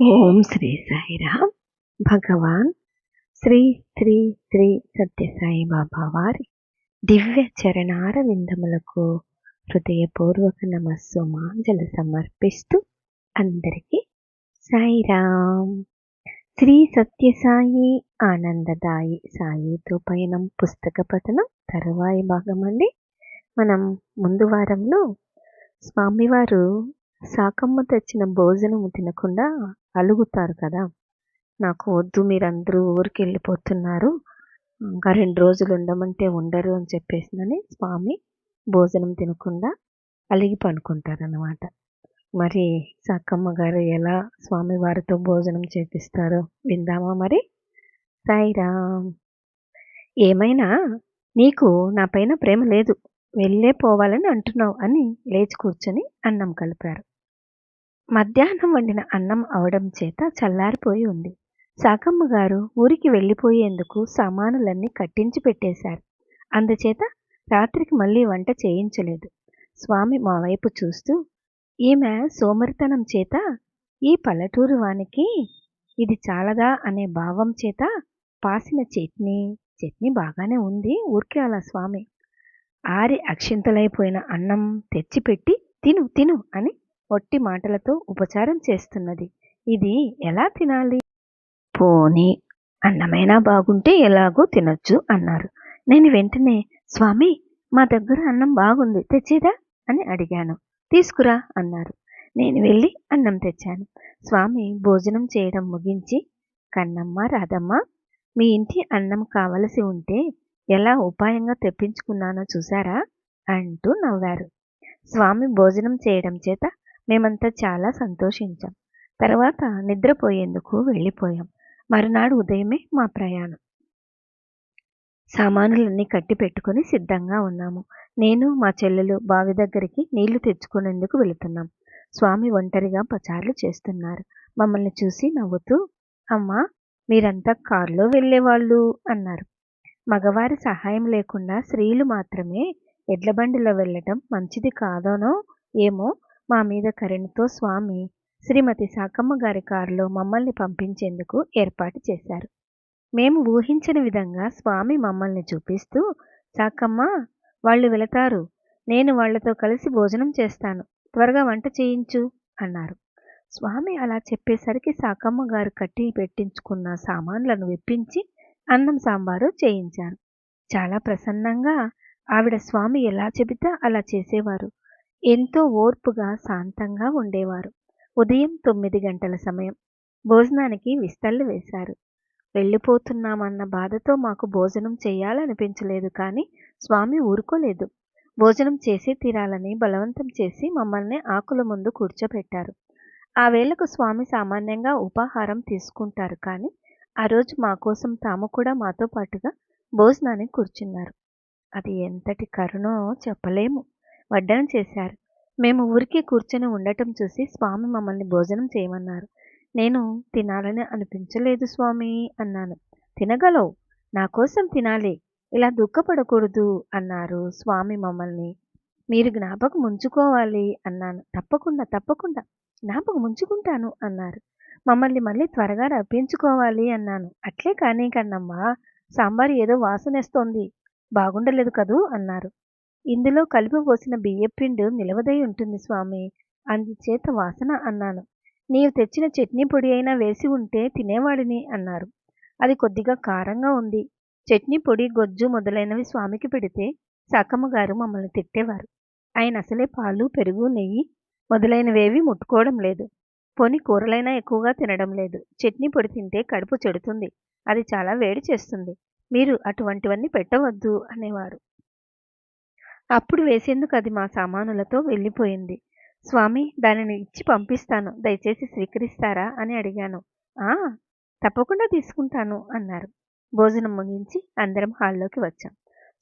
ఓం శ్రీ సాయిరామ్ భగవాన్ శ్రీ శ్రీ శ్రీ సత్యసాయి బాబా వారి దివ్య చరణార విందములకు హృదయపూర్వక నమస్సు మాంజలు సమర్పిస్తూ అందరికీ సాయిరామ్ శ్రీ సత్యసాయి ఆనందదాయి సాయితో పయనం పుస్తక పఠనం తరువాయి భాగం అండి మనం ముందు వారంలో స్వామివారు సాకమ్మ తెచ్చిన భోజనము తినకుండా అలుగుతారు కదా. నాకు వద్దు మీరందరూ ఊరికి వెళ్ళిపోతున్నారు. ఇంకా రెండు రోజులు ఉండమంటే ఉండరు అని చెప్పేసిందని స్వామి భోజనం తినకుండా అలిగి పనుకుంటారనమాట అన్నమాట మరి సాకమ్మ గారు ఎలా స్వామి వారితో భోజనం చేపిస్తారో విందామా మరి? సాయిరామ్. ఏమైనా? నీకు నా పైన ప్రేమ లేదు. వెళ్ళే పోవాలని అంటున్నావు అని లేచి కూర్చొని అన్నం కలిపారు. మధ్యాహ్నం వండిన అన్నం అవడం చేత చల్లారిపోయి ఉంది. సాకమ్మ గారు ఊరికి వెళ్ళిపోయేందుకు సామానులన్నీ కట్టించి పెట్టేశారు. అందుచేత రాత్రికి మళ్ళీ వంట చేయించలేదు. స్వామి మా వైపు చూస్తూ ఈమె సోమరితనం చేత ఈ పల్లెటూరు వానికి ఇది చాలదా అనే భావం చేత పాసిన చట్నీ చట్నీ బాగానే ఉంది ఊరికే అలా స్వామి. ఆరి అక్షింతలైపోయిన అన్నం తెచ్చిపెట్టి తిను తిను అని ఒట్టి మాటలతో ఉపచారం చేస్తున్నది. ఇది ఎలా తినాలి? పోనీ అన్నమైనా బాగుంటే ఎలాగో తినొచ్చు అన్నారు. నేను వెంటనే స్వామి మా దగ్గర అన్నం బాగుంది తెచ్చేదా? అని అడిగాను. తీసుకురా అన్నారు. నేను వెళ్ళి అన్నం తెచ్చాను. స్వామి భోజనం చేయడం ముగించి కన్నమ్మ రాధమ్మ మీ ఇంటి అన్నం కావలసి ఉంటే ఎలా ఉపాయంగా తెప్పించుకున్నానో చూసారా? అంటూ నవ్వారు. స్వామి భోజనం చేయడం చేత మేమంతా చాలా సంతోషించాం. తర్వాత నిద్రపోయేందుకు వెళ్ళిపోయాం. మరునాడు ఉదయమే మా ప్రయాణం. సామానులన్నీ కట్టి పెట్టుకుని సిద్ధంగా ఉన్నాము. నేను మా చెల్లెలు బావి దగ్గరికి నీళ్ళు తెచ్చుకునేందుకు వెళుతున్నాం. స్వామి ఒంటరిగా పచారులు చేస్తున్నారు. మమ్మల్ని చూసి నవ్వుతూ అమ్మా మీరంతా కారులో వెళ్ళేవాళ్ళు అన్నారు. మగవారి సహాయం లేకుండా స్త్రీలు మాత్రమే ఎడ్లబండిలో వెళ్ళటం మంచిది కాదోనో ఏమో మా మీద కరుణతో స్వామి శ్రీమతి సాకమ్మ గారి కారులో మమ్మల్ని పంపించేందుకు ఏర్పాటు చేశారు. మేము ఊహించని విధంగా స్వామి మమ్మల్ని చూపిస్తూ సాకమ్మ వాళ్ళు వెళతారు. నేను వాళ్ళతో కలిసి భోజనం చేస్తాను. త్వరగా వంట చేయించు అన్నారు. స్వామి అలా చెప్పేసరికి సాకమ్మ గారు కట్టి పెట్టించుకున్న సామాన్లను విప్పించి అన్నం సాంబారు చేయించారు. చాలా ప్రసన్నంగా ఆవిడ స్వామి ఎలా చెబితే అలా చేసేవారు. ఎంతో ఓర్పుగా శాంతంగా ఉండేవారు. ఉదయం తొమ్మిది గంటల సమయం. భోజనానికి విస్తళ్ళు వేశారు. వెళ్ళిపోతున్నామన్న బాధతో మాకు భోజనం చేయాలనిపించలేదు కానీ స్వామి ఊరుకోలేదు. భోజనం చేసి తీరాలని బలవంతం చేసి మమ్మల్ని ఆకుల ముందు కూర్చోపెట్టారు. ఆ వేళకు స్వామి సామాన్యంగా ఉపాహారం తీసుకుంటారు కానీ ఆ రోజు మా కోసం తాము కూడా మాతో పాటుగా భోజనానికి కూర్చున్నారు. అది ఎంతటి కరుణో చెప్పలేము. వడ్డనం చేశారు. మేము ఊరికే కూర్చొని ఉండటం చూసి స్వామి మమ్మల్ని భోజనం చేయమన్నారు. నేను తినాలని అనిపించలేదు స్వామి అన్నాను. తినగలవు. నా కోసం తినాలి. ఇలా దుఃఖపడకూడదు అన్నారు స్వామి మమ్మల్ని. మీరు జ్ఞాపకం ఉంచుకోవాలి అన్నాను. తప్పకుండా తప్పకుండా. జ్ఞాపకం ఉంచుకుంటాను అన్నారు. మమ్మల్ని మళ్ళీ త్వరగా రప్పించుకోవాలి అన్నాను. అట్లే కానీ కన్నమ్మా సాంబార్ ఏదో వాసనేస్తోంది. బాగుండలేదు కదూ అన్నారు. ఇందులో కలిపి పోసిన బియ్యపిండు నిలవదై ఉంటుంది స్వామి. అందుచేత వాసన అన్నాను. నీవు తెచ్చిన చట్నీ పొడి అయినా వేసి ఉంటే తినేవాడిని అన్నారు. అది కొద్దిగా కారంగా ఉంది. చట్నీ పొడి గొజ్జు మొదలైనవి స్వామికి పెడితే సకమ్మ గారు మమ్మల్ని తిట్టేవారు. ఆయన అసలే పాలు పెరుగు నెయ్యి మొదలైనవేవి ముట్టుకోవడం లేదు. పోని కూరలైనా ఎక్కువగా తినడం లేదు. చట్నీ పొడి తింటే కడుపు చెడుతుంది. అది చాలా వేడి చేస్తుంది. మీరు అటువంటివన్నీ పెట్టవద్దు అనేవారు. అప్పుడు వేసేందుకు అది మా సామానులతో వెళ్ళిపోయింది. స్వామి దానిని ఇచ్చి పంపిస్తాను. దయచేసి స్వీకరిస్తారా? అని అడిగాను. ఆ తప్పకుండా తీసుకుంటాను అన్నారు. భోజనం ముగించి అందరం హాల్లోకి వచ్చాం.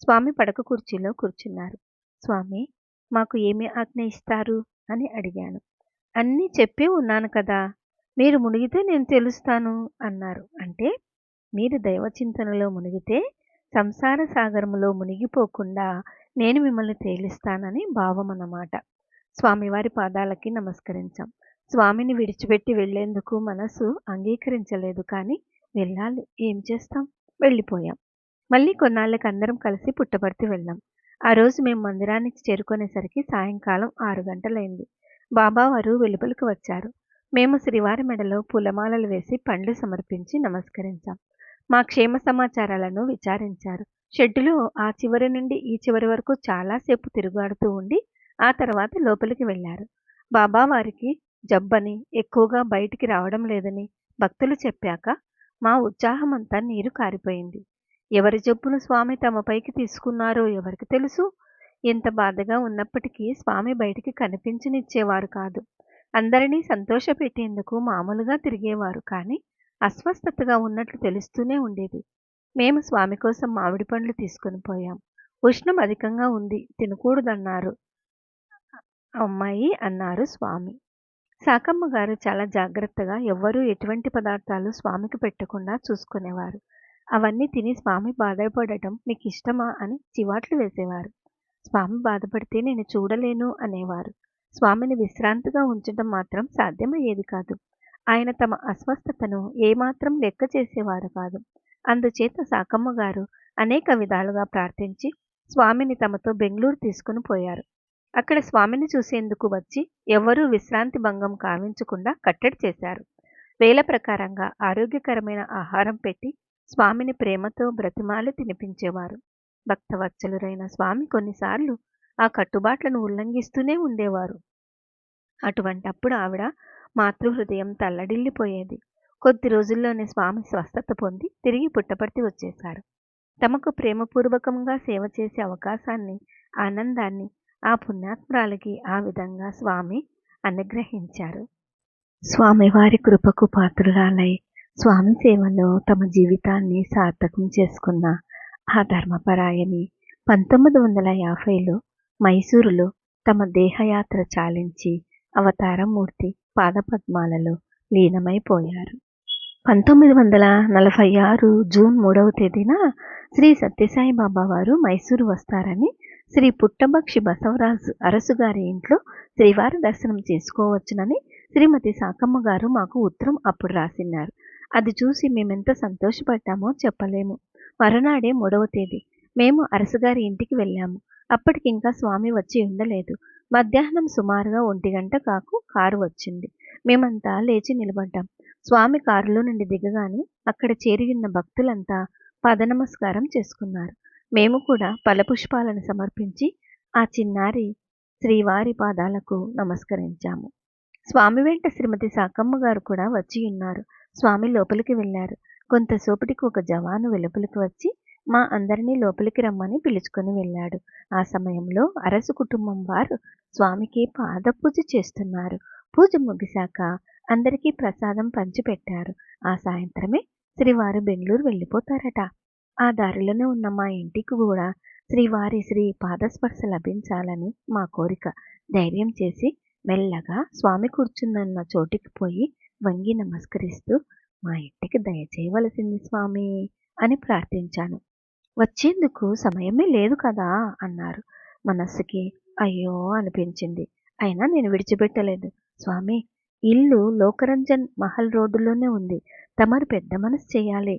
స్వామి పడక కుర్చీలో కూర్చున్నారు. స్వామి మాకు ఏమి ఆజ్ఞ ఇస్తారు? అని అడిగాను. అన్నీ చెప్పి ఉన్నాను కదా మీరు మునిగితే నేను తెలుస్తాను అన్నారు. అంటే మీరు దైవచింతనలో మునిగితే సంసార సాగరములో మునిగిపోకుండా నేను మిమ్మల్ని తేలిస్తానని భావం అన్నమాట. స్వామివారి పాదాలకి నమస్కరించాం. స్వామిని విడిచిపెట్టి వెళ్ళేందుకు మనసు అంగీకరించలేదు కానీ వెళ్ళాలి. ఏం చేస్తాం? వెళ్ళిపోయాం. మళ్ళీ కొన్నాళ్ళకి అందరం కలిసి పుట్టపర్తి వెళ్ళాం. ఆ రోజు మేము మందిరానికి చేరుకునేసరికి సాయంకాలం ఆరు గంటలైంది. బాబావారు వెలుపలికి వచ్చారు. మేము శ్రీవారి మెడలో పూలమాలలు వేసి పండ్లు సమర్పించి నమస్కరించాం. మా క్షేమ సమాచారాలను విచారించారు. షెడ్డులో ఆ చివరి నుండి ఈ చివరి వరకు చాలాసేపు తిరుగాడుతూ ఉండి ఆ తర్వాత లోపలికి వెళ్ళారు. బాబా వారికి జబ్బని ఎక్కువగా బయటికి రావడం లేదని భక్తులు చెప్పాక మా ఉత్సాహమంతా నీరు కారిపోయింది. ఎవరి జబ్బును స్వామి తమపైకి తీసుకున్నారో ఎవరికి తెలుసు? ఎంత బాధగా ఉన్నప్పటికీ స్వామి బయటికి కనిపించనిచ్చేవారు కాదు. అందరినీ సంతోషపెట్టేందుకు మామూలుగా తిరిగేవారు కానీ అస్వస్థతగా ఉన్నట్లు తెలుస్తూనే ఉండేది. మేము స్వామి కోసం మామిడి పండ్లు తీసుకుని పోయాం. ఉష్ణం అధికంగా ఉంది తినకూడదన్నారు. అమ్మాయి అన్నారు స్వామి. సాకమ్మ గారు చాలా జాగ్రత్తగా ఎవ్వరూ ఎటువంటి పదార్థాలు స్వామికి పెట్టకుండా చూసుకునేవారు. అవన్నీ తిని స్వామి బాధపడటం మీకు ఇష్టమా అని చివాట్లు వేసేవారు. స్వామి బాధపడితే నేను చూడలేను అనేవారు. స్వామిని విశ్రాంతిగా ఉంచడం మాత్రం సాధ్యమయ్యేది కాదు. ఆయన తమ అస్వస్థతను ఏమాత్రం లెక్క చేసేవారు కాదు. అందుచేత సాకమ్మ గారు అనేక విధాలుగా ప్రార్థించి స్వామిని తమతో బెంగళూరు తీసుకుని పోయారు. అక్కడ స్వామిని చూసేందుకు వచ్చి ఎవ్వరూ విశ్రాంతి భంగం కావించకుండా కట్టడి చేశారు. వేల ప్రకారంగా ఆరోగ్యకరమైన ఆహారం పెట్టి స్వామిని ప్రేమతో బ్రతిమాలి తినిపించేవారు. భక్తవత్సలురైన స్వామి కొన్నిసార్లు ఆ కట్టుబాట్లను ఉల్లంఘిస్తూనే ఉండేవారు. అటువంటప్పుడు ఆవిడ మాతృహృదయం తల్లడిల్లిపోయేది. కొద్ది రోజుల్లోనే స్వామి స్వస్థత పొంది తిరిగి పుట్టపర్తి వచ్చేశారు. తమకు ప్రేమపూర్వకంగా సేవ చేసే అవకాశాన్ని ఆనందాన్ని ఆ పుణ్యాత్మరాలకి ఆ విధంగా స్వామి అనుగ్రహించారు. స్వామివారి కృపకు పాత్రురాలై స్వామి సేవలో తమ జీవితాన్ని సార్థకం చేసుకున్న ఆ ధర్మపరాయని పంతొమ్మిది వందల యాభైలో మైసూరులో తమ దేహయాత్ర చాలించి అవతారమూర్తి పాదపద్మాలలో లీనమైపోయారు. పంతొమ్మిది వందల నలభై ఆరు జూన్ మూడవ తేదీన శ్రీ సత్యసాయి బాబా వారు మైసూరు వస్తారని శ్రీ పుట్టభక్షి బసవరాజు అరసు గారి ఇంట్లో శ్రీవారి దర్శనం చేసుకోవచ్చునని శ్రీమతి సాకమ్మ గారు మాకు ఉత్తరం అప్పుడు రాసిన్నారు. అది చూసి మేమెంత సంతోషపడ్డామో చెప్పలేము. మరునాడే మూడవ తేదీ. మేము అరసుగారి ఇంటికి వెళ్ళాము. అప్పటికి ఇంకా స్వామి వచ్చి ఉండలేదు. మధ్యాహ్నం సుమారుగా ఒంటి గంట కాకు కారు వచ్చింది. మేమంతా లేచి నిలబడ్డాం. స్వామి కారులో నుండి దిగగానే అక్కడ చేరి ఉన్న భక్తులంతా పదనమస్కారం చేసుకున్నారు. మేము కూడా ఫలపుష్పాలను సమర్పించి ఆ చిన్నారి శ్రీవారి పాదాలకు నమస్కరించాము. స్వామి వెంట శ్రీమతి సాకమ్మ గారు కూడా వచ్చి ఉన్నారు. స్వామి లోపలికి వెళ్ళారు. కొంతసేపటికి ఒక జవాను వెలుపలికి వచ్చి మా అందరినీ లోపలికి రమ్మని పిలుచుకొని వెళ్ళాడు. ఆ సమయంలో అరసు కుటుంబం వారు స్వామికి పాద పూజ చేస్తున్నారు. పూజ ముగిశాక అందరికీ ప్రసాదం పంచిపెట్టారు. ఆ సాయంత్రమే శ్రీవారు బెంగళూరు వెళ్ళిపోతారట. ఆ దారిలోనే ఉన్న మా ఇంటికి కూడా శ్రీవారి శ్రీ పాదస్పర్శ లభించాలని మా కోరిక. ధైర్యం చేసి మెల్లగా స్వామి కూర్చున్న చోటికి పోయి వంగి నమస్కరిస్తూ మా ఇంటికి దయచేయవలసింది స్వామి అని ప్రార్థించాను. వచ్చేందుకు సమయమే లేదు కదా అన్నారు. మనస్సుకి అయ్యో అనిపించింది. అయినా నేను విడిచిపెట్టలేదు. స్వామి ఇల్లు లోకరంజన్ మహల్ రోడ్డులోనే ఉంది. తమరు పెద్ద మనసు చేయాలి.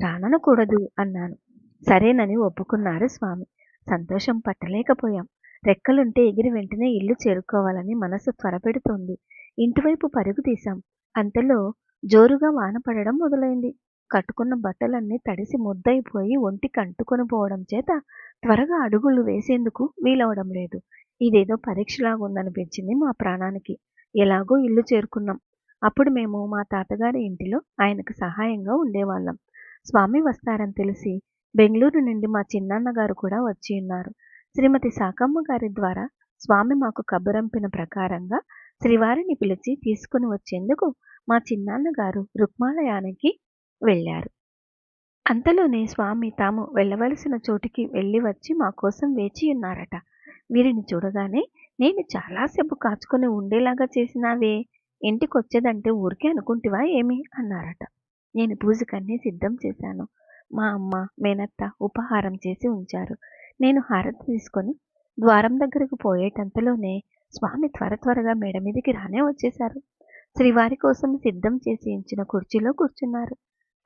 రాననకూడదు అన్నాను. సరేనని ఒప్పుకున్నారు స్వామి. సంతోషం పట్టలేకపోయాం. రెక్కలుంటే ఎగిరి వెంటనే ఇల్లు చేరుకోవాలని మనసు త్వరపెడుతోంది. ఇంటివైపు పరుగు తీశాం. అంతలో జోరుగా వాన పడడం మొదలైంది. కట్టుకున్న బట్టలన్నీ తడిసి ముద్దయిపోయి ఒంటికి అంటుకొని పోవడం చేత త్వరగా అడుగులు వేసేందుకు వీలవడం లేదు. ఇదేదో పరీక్షలాగా ఉందనిపించింది మా ప్రాణానికి. ఎలాగో ఇల్లు చేరుకున్నాం. అప్పుడు మేము మా తాతగారి ఇంటిలో ఆయనకు సహాయంగా ఉండేవాళ్ళం. స్వామి వస్తారని తెలిసి బెంగళూరు నుండి మా చిన్నాన్న గారు కూడా వచ్చి ఉన్నారు. శ్రీమతి సాకమ్మ గారి ద్వారా స్వామి మాకు కబురంపిన ప్రకారంగా శ్రీవారిని పిలిచి తీసుకుని వచ్చేందుకు మా చిన్నాన్న గారు రుక్మాలయానికి వెళ్ళారు. అంతలోనే స్వామి తాము వెళ్ళవలసిన చోటికి వెళ్ళి వచ్చి మా కోసం వేచి ఉన్నారట. వీరిని చూడగానే నేను చాలాసేపు కాచుకొని ఉండేలాగా చేసినావే. ఇంటికొచ్చేదంటే ఊరికే అనుకుంటివా ఏమి? అన్నారట. నేను పూజకన్నీ సిద్ధం చేశాను. మా అమ్మ మేనత్త ఉపహారం చేసి ఉంచారు. నేను హారతి తీసుకొని ద్వారం దగ్గరకు పోయేటంతలోనే స్వామి త్వర త్వరగా మేడ మీదకి రానే వచ్చేశారు. శ్రీవారి కోసం సిద్ధం చేసి ఇచ్చిన కుర్చీలో కూర్చున్నారు.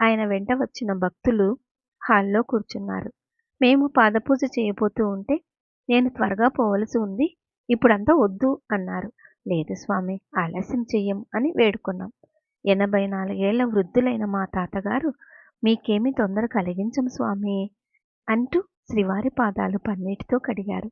ఆయన వెంట వచ్చిన భక్తులు హాల్లో కూర్చున్నారు. మేము పాదపూజ చేయబోతూ ఉంటే నేను త్వరగా పోవలసి ఉంది ఇప్పుడంతా వద్దు అన్నారు. లేదు స్వామి ఆలస్యం చెయ్యం అని వేడుకున్నాం. ఎనభై నాలుగేళ్ళ వృద్ధులైన మా తాతగారు మీకేమీ తొందర కలిగించం స్వామి అంటూ శ్రీవారి పాదాలు పన్నీటితో కడిగారు.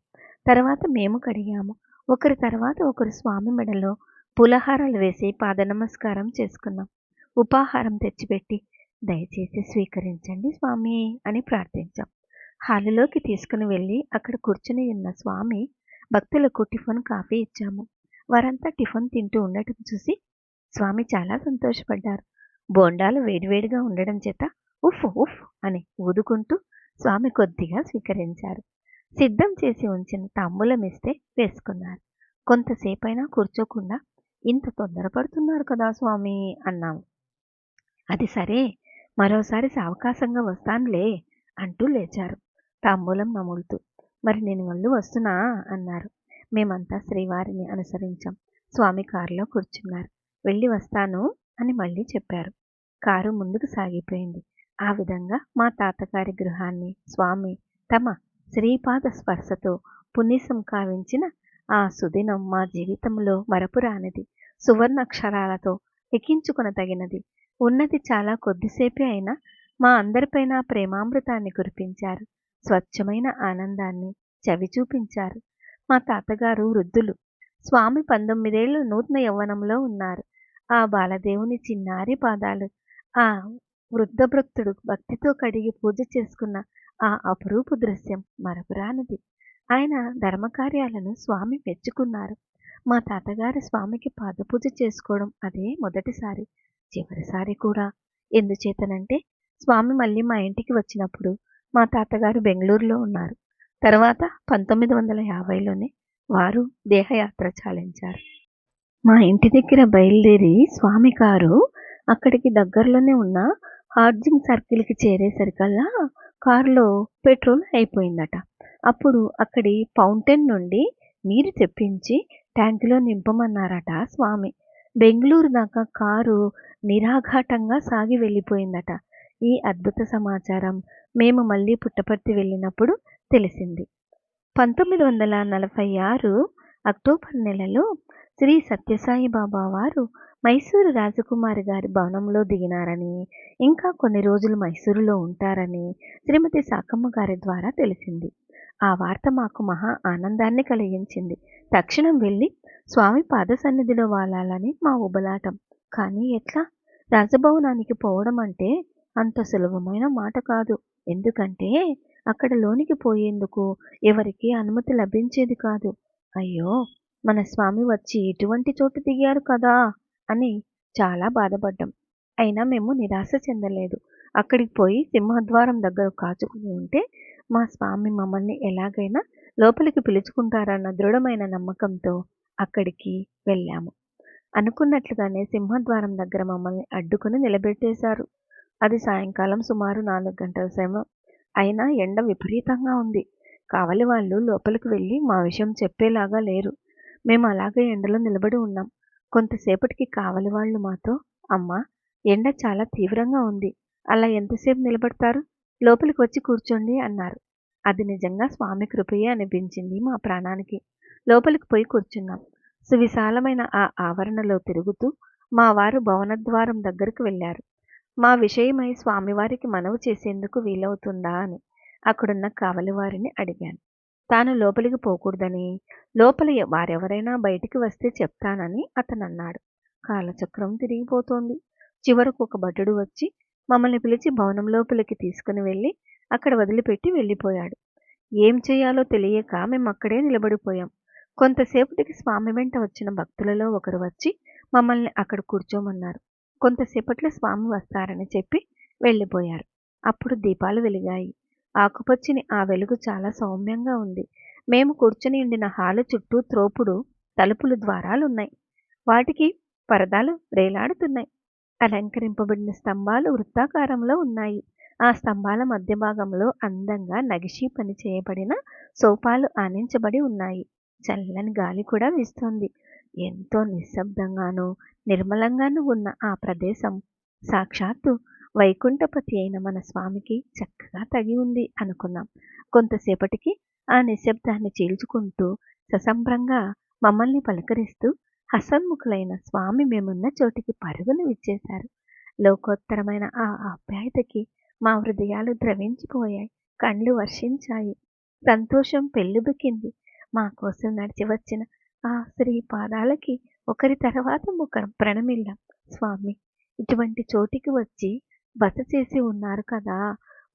తర్వాత మేము కడిగాము. ఒకరి తర్వాత ఒకరు స్వామి మెడలో పులహారాలు వేసి పాద నమస్కారం చేసుకున్నాం. ఉపాహారం తెచ్చిపెట్టి దయచేసి స్వీకరించండి స్వామి అని ప్రార్థించాం. హాలులోకి తీసుకుని వెళ్ళి అక్కడ కూర్చుని ఉన్న స్వామి భక్తులకు టిఫిన్ కాఫీ ఇచ్చాము. వారంతా టిఫిన్ తింటూ ఉండటం చూసి స్వామి చాలా సంతోషపడ్డారు. బోండాలు వేడివేడిగా ఉండడం చేత ఉఫ్ ఉఫ్ అని ఊదుకుంటూ స్వామి కొద్దిగా స్వీకరించారు. సిద్ధం చేసి ఉంచిన తాంబూలం ఇస్తే వేసుకున్నారు. కొంతసేపైనా కూర్చోకుండా ఇంత తొందరపడుతున్నారు కదా స్వామి అన్నాము అది సరే మరోసారి సావకాశంగా వస్తానులే అంటూ లేచారు. తాంబూలం నములుతూ మరి నేను వాళ్ళు వస్తున్నా అన్నారు. మేమంతా శ్రీవారిని అనుసరించాం. స్వామి కారులో కూర్చున్నారు. వెళ్ళి వస్తాను అని మళ్ళీ చెప్పారు. కారు ముందుకు సాగిపోయింది. ఆ విధంగా మా తాతగారి గృహాన్ని స్వామి తమ శ్రీపాద స్పర్శతో పునీసం కావించిన ఆ సుదినం మా జీవితంలో మరపురానిది. సువర్ణాక్షరాలతో తగినది ఉన్నది చాలా కొద్దిసేపే అయినా మా అందరిపైన ప్రేమామృతాన్ని కురిపించారు. స్వచ్ఛమైన ఆనందాన్ని చవి చూపించారు. మా తాతగారు వృద్ధులు. స్వామి పంతొమ్మిదేళ్ళు నూతన యవ్వనంలో ఉన్నారు. ఆ బాలదేవుని చిన్నారి పాదాలు ఆ వృద్ధ భక్తుడు భక్తితో కడిగి పూజ చేసుకున్న ఆ అపురూపు దృశ్యం మరపురానిది ఆయన ధర్మకార్యాలను స్వామి మెచ్చుకున్నారు. మా తాతగారు స్వామికి పాదపూజ చేసుకోవడం అదే మొదటిసారి. చివరిసారి కూడా. ఎందుచేతనంటే స్వామి మళ్ళీ మా ఇంటికి వచ్చినప్పుడు మా తాతగారు బెంగళూరులో ఉన్నారు. తర్వాత పంతొమ్మిది వందల యాభైలోనే వారు దేహయాత్ర చాలించారు. మా ఇంటి దగ్గర బయలుదేరి స్వామి కారు అక్కడికి దగ్గరలోనే ఉన్న హార్జింగ్ సర్కిల్కి చేరేసరికల్లా కారులో పెట్రోల్ అయిపోయిందట. అప్పుడు అక్కడి ఫౌంటైన్ నుండి నీరు తెప్పించి ట్యాంకులో నింపమన్నారట స్వామి. బెంగళూరు దాకా కారు నిరాఘాటంగా సాగి వెళ్ళిపోయిందట. ఈ అద్భుత సమాచారం మేము మళ్ళీ పుట్టపర్తి వెళ్ళినప్పుడు తెలిసింది. పంతొమ్మిది వందల నలభై ఆరు అక్టోబర్ నెలలో శ్రీ సత్యసాయి బాబా వారు మైసూరు రాజకుమారి గారి భవనంలో దిగినారని ఇంకా కొన్ని రోజులు మైసూరులో ఉంటారని శ్రీమతి సాకమ్మ గారి ద్వారా తెలిసింది. ఆ వార్త మాకు మహా ఆనందాన్ని కలిగించింది. తక్షణం వెళ్ళి స్వామి పాద సన్నిధిలో వాలాలని మా ఉబలాటం. కానీ ఎట్లా? రాజభవనానికి పోవడం అంటే అంత సులభమైన మాట కాదు. ఎందుకంటే అక్కడ లోనికి పోయేందుకు ఎవరికి అనుమతి లభించేది కాదు. అయ్యో! మన స్వామి వచ్చి ఇటువంటి చోటు దిగారు కదా? అని చాలా బాధపడ్డాం. అయినా మేము నిరాశ చెందలేదు. అక్కడికి పోయి సింహద్వారం దగ్గర కాచుకుని ఉంటే మా స్వామి మమ్మల్ని ఎలాగైనా లోపలికి పిలుచుకుంటారన్న దృఢమైన నమ్మకంతో అక్కడికి వెళ్ళాము. అనుకున్నట్లుగానే సింహద్వారం దగ్గర మమ్మల్ని అడ్డుకుని నిలబెట్టేశారు. అది సాయంకాలం సుమారు నాలుగు గంటల సమయం అయినా ఎండ విపరీతంగా ఉంది. కావలి వాళ్ళు లోపలికి వెళ్ళి మా విషయం చెప్పేలాగా లేరు. మేము అలాగే ఎండలో నిలబడి ఉన్నాం. కొంతసేపటికి కావలి వాళ్ళు మాతో అమ్మ ఎండ చాలా తీవ్రంగా ఉంది. అలా ఎంతసేపు నిలబడతారు? లోపలికి వచ్చి కూర్చోండి అన్నారు. అది నిజంగా స్వామి కృపయే అనిపించింది మా ప్రాణానికి. లోపలికి పోయి కూర్చున్నాం. సువిశాలమైన ఆ ఆవరణలో తిరుగుతూ మా వారు భవనద్వారం దగ్గరకు వెళ్ళారు. మా విషయమై స్వామివారికి మనవి చేసేందుకు వీలవుతుందా అని అక్కడున్న కావలివారిని అడిగాను. తాను లోపలికి పోకూడదని లోపల వారెవరైనా బయటికి వస్తే చెప్తానని అతనన్నాడు. కాలచక్రం తిరిగిపోతోంది. చివరకు ఒక భటుడు వచ్చి మమ్మల్ని పిలిచి భవనం లోపలికి తీసుకుని వెళ్ళి అక్కడ వదిలిపెట్టి వెళ్ళిపోయాడు. ఏం చేయాలో తెలియక మేము అక్కడే నిలబడిపోయాం. కొంతసేపటికి స్వామి వెంట వచ్చిన భక్తులలో ఒకరు వచ్చి మమ్మల్ని అక్కడ కూర్చోమన్నారు. కొంతసేపట్లో స్వామి వస్తారని చెప్పి వెళ్ళిపోయారు. అప్పుడు దీపాలు వెలిగాయి. ఆకుపచ్చిని ఆ వెలుగు చాలా సౌమ్యంగా ఉంది. మేము కూర్చుని ఉండిన హాలు చుట్టూ త్రోపుడు తలుపులు ద్వారాలున్నాయి. వాటికి పరదాలు వేలాడుతున్నాయి అలంకరింపబడిన స్తంభాలు వృత్తాకారంలో ఉన్నాయి. ఆ స్తంభాల మధ్య భాగంలో అందంగా నగిషి పని చేయబడిన సోపాలు ఆనించబడి ఉన్నాయి. చల్లని గాలి కూడా వీస్తోంది. ఎంతో నిశ్శబ్దంగానూ నిర్మలంగానూ ఉన్న ఆ ప్రదేశం సాక్షాత్తు వైకుంఠపతి అయిన మన స్వామికి చక్కగా తగి ఉంది అనుకున్నాం. కొంతసేపటికి ఆ నిశ్శబ్దాన్ని చీల్చుకుంటూ ససంభ్రంగా మమ్మల్ని పలకరిస్తూ హసన్ముఖులైన స్వామి మేమున్న చోటికి పరుగును విచ్చేశారు. లోకోత్తరమైన ఆ ఆప్యాయతకి మా హృదయాలు ద్రవించిపోయాయి. కండ్లు వర్షించాయి. సంతోషం పెళ్ళిబుకింది. మా కోసం నడిచి వచ్చిన ఆ శ్రీ పాదాలకి ఒకరి తర్వాత ఒకరు ప్రణమిల్లాం. స్వామి ఇటువంటి చోటికి వచ్చి బస చేసి ఉన్నారు కదా!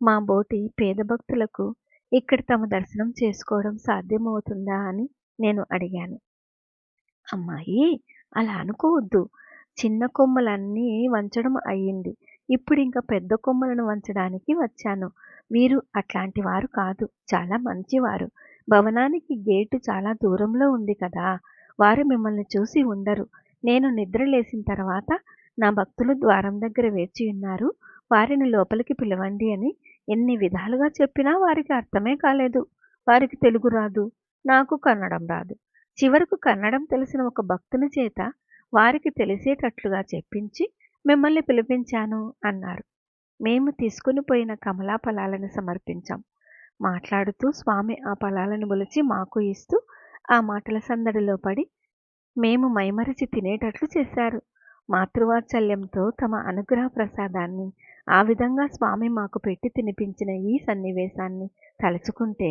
మా బోటి పేద భక్తులకు ఇక్కడ తమ దర్శనం చేసుకోవడం సాధ్యమవుతుందా? అని నేను అడిగాను. అమ్మాయి అలా అనుకోవద్దు. చిన్న కొమ్మలన్నీ వంచడం అయ్యింది. ఇప్పుడు ఇంకా పెద్ద కొమ్మలను వంచడానికి వచ్చాను. వీరు అట్లాంటి వారు కాదు. చాలా మంచివారు. భవనానికి గేటు చాలా దూరంలో ఉంది కదా వారు మిమ్మల్ని చూసి ఉండరు. నేను నిద్ర లేచిన తర్వాత నా భక్తులు ద్వారం దగ్గర వేచి ఉన్నారు. వారిని లోపలికి పిలవండి అని ఎన్ని విధాలుగా చెప్పినా వారికి అర్థమే కాలేదు. వారికి తెలుగు రాదు నాకు కన్నడం రాదు. చివరకు కన్నడం తెలిసిన ఒక భక్తుని చేత వారికి తెలిసేటట్లుగా చెప్పించి మిమ్మల్ని పిలిపించాను అన్నారు. మేము తీసుకుని పోయిన కమలా ఫలాలను సమర్పించాం. మాట్లాడుతూ స్వామి ఆ ఫలాలను బొలిచి మాకు ఇస్తూ ఆ మాటల సందడిలో పడి మేము మైమరిచి తినేటట్లు చేశారు. మాతృవాత్సల్యంతో తమ అనుగ్రహ ప్రసాదాన్ని ఆ విధంగా స్వామి మాకు పెట్టి తినిపించిన ఈ సన్నివేశాన్ని తలుచుకుంటే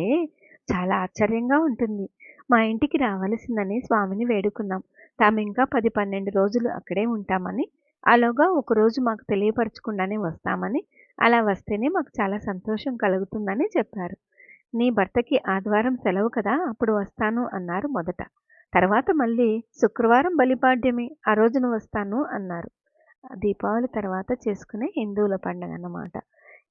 చాలా ఆశ్చర్యంగా ఉంటుంది. మా ఇంటికి రావలసిందని స్వామిని వేడుకున్నాం. తాము ఇంకా పది పన్నెండు రోజులు అక్కడే ఉంటామని అలాగా ఒకరోజు మాకు తెలియపరచకుండానే వస్తామని అలా వస్తేనే మాకు చాలా సంతోషం కలుగుతుందని చెప్పారు. నీ భర్తకి ఆదివారం సెలవు కదా అప్పుడు వస్తాను అన్నారు మొదట. తర్వాత మళ్ళీ శుక్రవారం బలిపాడ్యమి ఆ రోజున వస్తాను అన్నారు. దీపావళి తర్వాత చేసుకునే హిందువుల పండుగ అన్నమాట.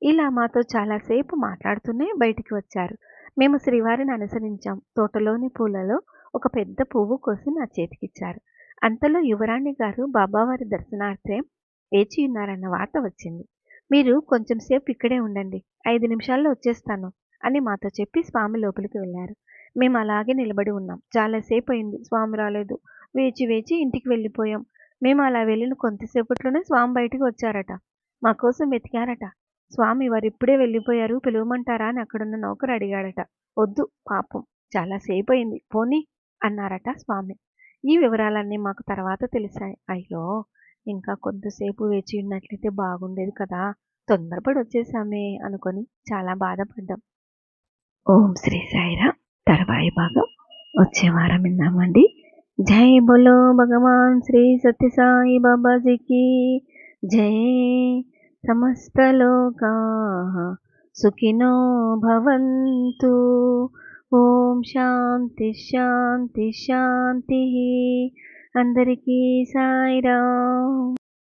ఇలా మాతో చాలాసేపు మాట్లాడుతూనే బయటికి వచ్చారు. మేము శ్రీవారిని అనుసరించాం. తోటలోని పూలలో ఒక పెద్ద పువ్వు కోసి నా చేతికిచ్చారు. అంతలో యువరాణి గారు బాబావారి దర్శనార్థం వేచి ఉన్నారన్న వార్త వచ్చింది. మీరు కొంచెం సేపు ఇక్కడే ఉండండి. ఐదు నిమిషాల్లో వచ్చేస్తాను అని మాతో చెప్పి స్వామి లోపలికి వెళ్ళారు. మేము అలాగే నిలబడి ఉన్నాం. చాలాసేపు అయింది. స్వామి రాలేదు. వేచి వేచి ఇంటికి వెళ్ళిపోయాం. మేము అలా వెళ్ళిన కొంతసేపట్లోనే స్వామి బయటికి వచ్చారట. మా కోసం వెతికారట. స్వామి వారు ఇప్పుడే వెళ్ళిపోయారు. పిలవమంటారా అని అక్కడున్న నౌకరు అడిగాడట. వద్దు పాపం. చాలాసేపు అయింది. పోనీ అన్నారట స్వామి. ఈ వివరాలన్నీ మాకు తర్వాత తెలిసాయి. అయ్యో! ఇంకా కొంతసేపు వేచి ఉన్నట్లయితే బాగుండేది కదా. తొందరపడి వచ్చేసామే అనుకొని చాలా బాధపడ్డాం. ఓం శ్రీ సాయిరా తర్వాయి భాగం. వచ్చే వారం విన్నామండి జై బోలో భగవాన్ శ్రీ సత్య సాయి బాబాజీకి. జై సమస్తలోకా సుఖినో భవంతు. ఓం శాంతి శాంతి శాంతి. అందరికీ సాయిరామ్.